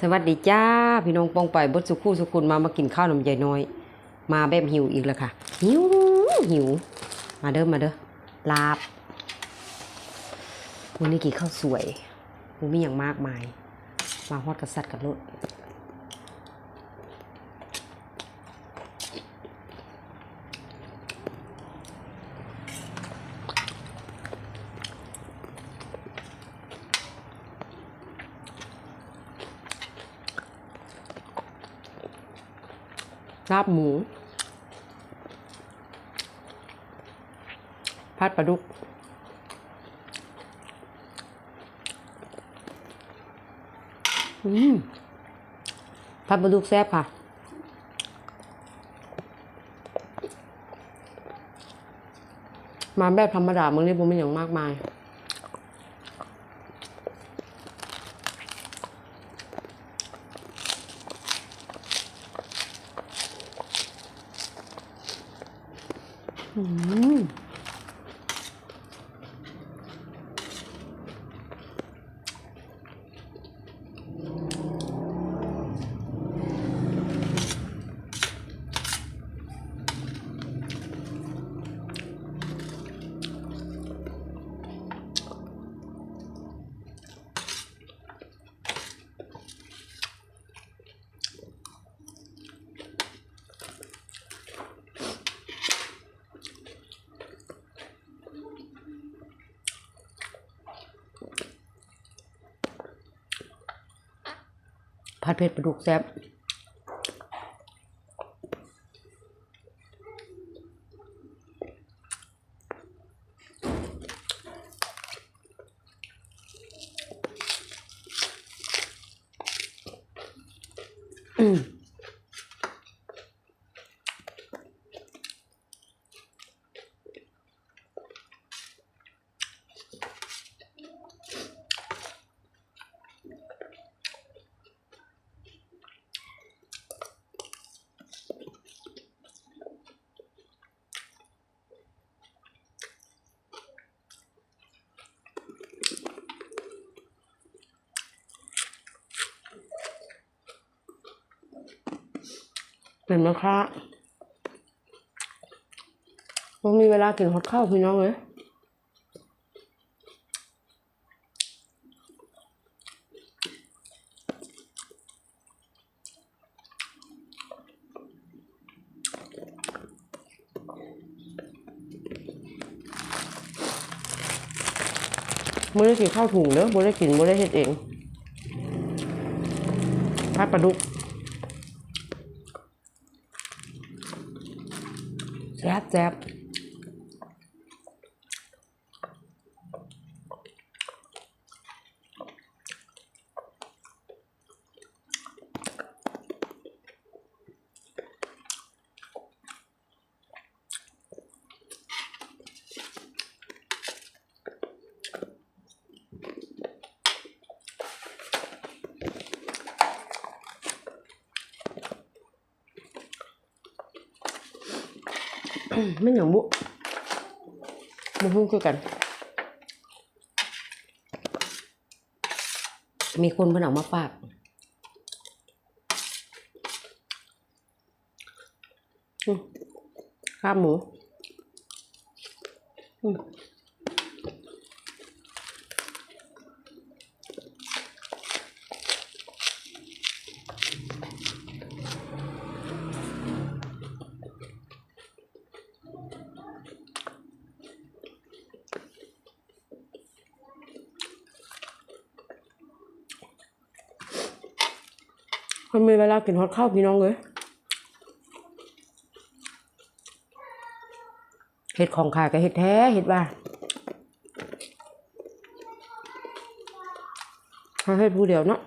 สวัสดีจ้า พี่น้องปองไปบดสุคู่สุคุณมามากินข้าวหนมใหญ่น้อย มาแบบหิวอีกแล้วค่ะ หิวหิว มาเด้อมาเด้อลาบวันนี้กินข้าวสวยมีอย่างมากมาย มาฮอดกระสัดกับรถ ลาบหมู พัดปลาดุกอืมพัดปลาดุกแซ่บค่ะ มาแบบธรรมดามึงนี่ผมไม่อย่างมากมาย อืม ผัดเผ็ดปลาดุกแซ่บอืม เป็นไหมคะมันมีเวลากินฮอตข้าวพี่น้องเลยไม่ได้กินข้าวถุงเนอะไม่ได้กินไม่ได้เฮ็ดเองพัดปลาดุก แซ่ ไม่อย่างบุบุหุ้งคือกัน มีคนเพิ่นเอามาฝากข้าวหมู อืม มันมีเวลากินฮอตข้าวพี่น้องเลยเห็ดของขายกับเห็ดแท้เห็ดว่าถ้าเห็ดผู้เดียวเนาะ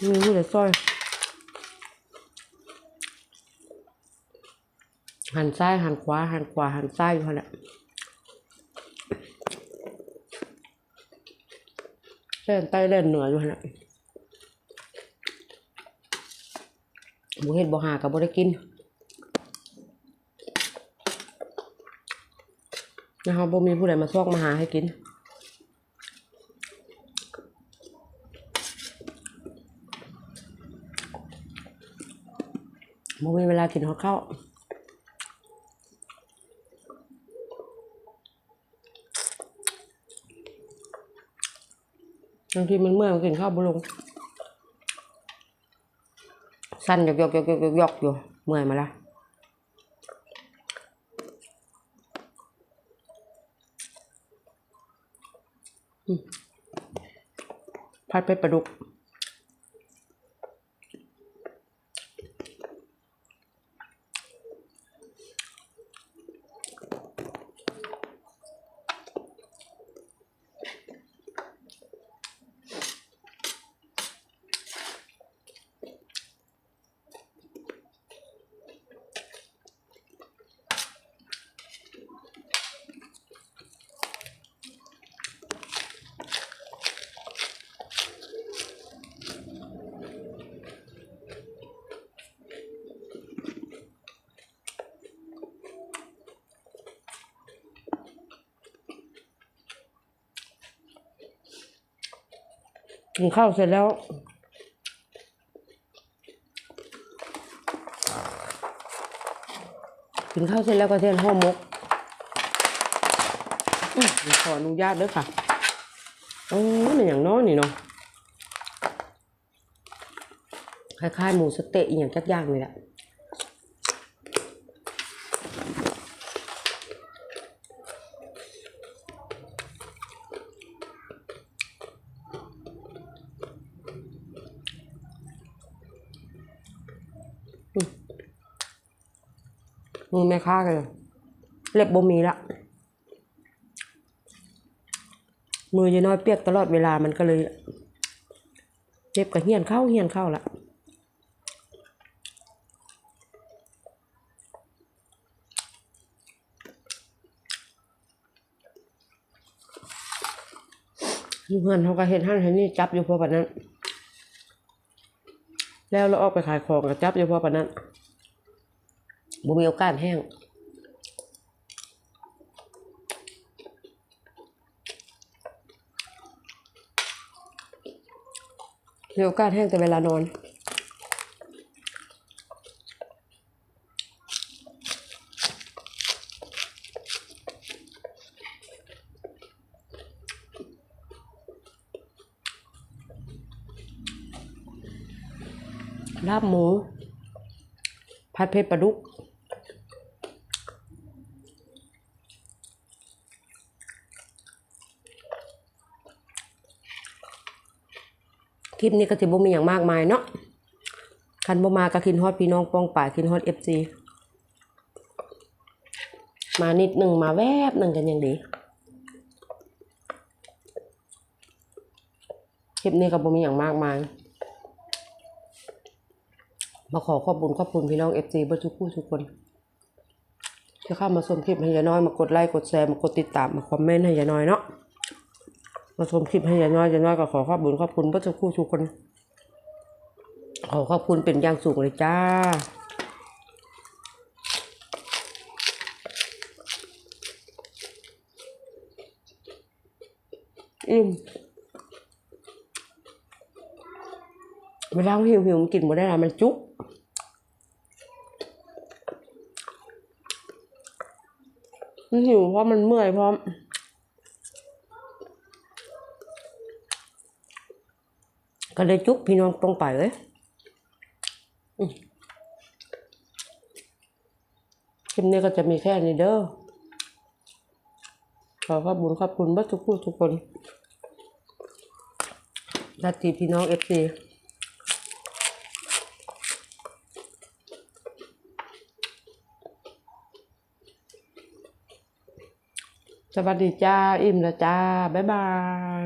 มีผู้เดียวซอย หันซ้ายหันขวาหันขวาหันซ้ายอยู่หั่นแหละเล่นใต้เล่นเหนืออยู่หั่นแหละ บ่เฮ็ดบ่หาก็บ่ได้กินนะครับบ่มีผู้ใดมาซอกมาหาให้กินบ่มีเวลากินข้าวบางทีมันเมื่อยมันกินข้าวบุลง สั้นยกยกยกยกยกยกอยู่เมื่อยมาละผัดเป็ดปลาดุก กินข้าวเสร็จแล้ว กินข้าวเสร็จแล้วก็เทนห่อหมกขออนุญาตด้วยค่ะโอ้ยอย่างน้อยนี่เนาะคล้ายๆหมูสเต๊ะอย่างจักย่างเลยแหละ มือแม่ค้าเลย เล็บบ่มีละ มือยายน้อยเปียกตลอดเวลามันก็เลยเจ็บกับเหียนเข้าเหียนเข้าละอยู่เพื่อนเขาก็เห็นหันเห็นนี่จับอยู่พราะปานนั้น แล้วเราออกไปขายของก็จับอยู่พราะปานนั้น บ่มีโอกาสแห้งมีโอกาสแห้งแต่เวลานอน ลาบหมู ผัดเผ็ดปลาดุก คลิปนี้ก็จะบ่มีอย่างมากมายเนาะคันบ่มาก็คินฮอดพี่น้องป้องป่ายคินฮอดเอฟซีมานิดหนึ่งมาแวบหนึ่งกันยังดีคลิปนี้ก็บ่มีอย่างมากมายมาขอขอบคุญขอบคุณพี่น้องเอฟซีเบอร์ทุกผู้ทุกคนที่เข้ามาชมคลิปให้ยาน้อยมากดไลค์กดแชร์มากดติดตามมาคอมเมนต์ให้ยาน้อยเนาะ มาชมคลิปให้ยายน้อยยายน้อยก็ขอขอบคุญขอบคุณเบอร์ทุกผู้ทุกคน ขอขอบคุณเป็นอย่างสูงเลยจ้าอิ่มเวลาหิวหิวมันกินหมดได้ละมันจุกมันหิวเพราะมันเมื่อยเพราะ ก็เลยจุกพี่น้องตรงไปเลยอืมคลิปนี้ก็จะมีแค่นี้เด้อขอขอบคุญขอบคุณบัทุกผู้ทุกคนญาติพี่น้องเอฟซีสวัสดีจ้า อิ่มแล้วจ้า บ๊ายบาย